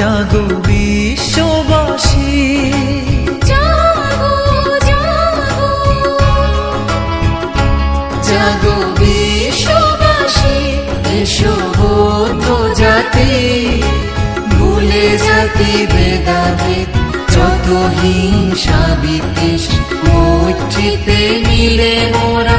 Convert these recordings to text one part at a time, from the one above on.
জাগো বিশ্ববাসী। জাগো বিশ্ববাসী, এসো তো জাতি। ভুলে জাতি বেদাবেদ যত হিংসা বিদ্বেষ, মৈত্রীতে মিলে মোরা।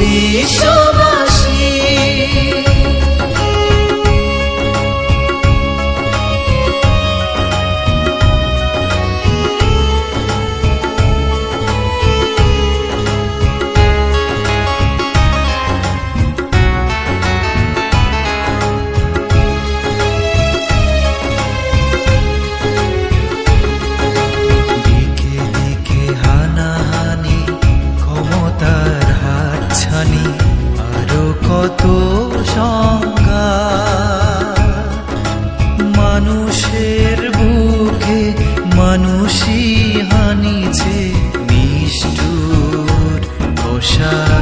Beach. তুষার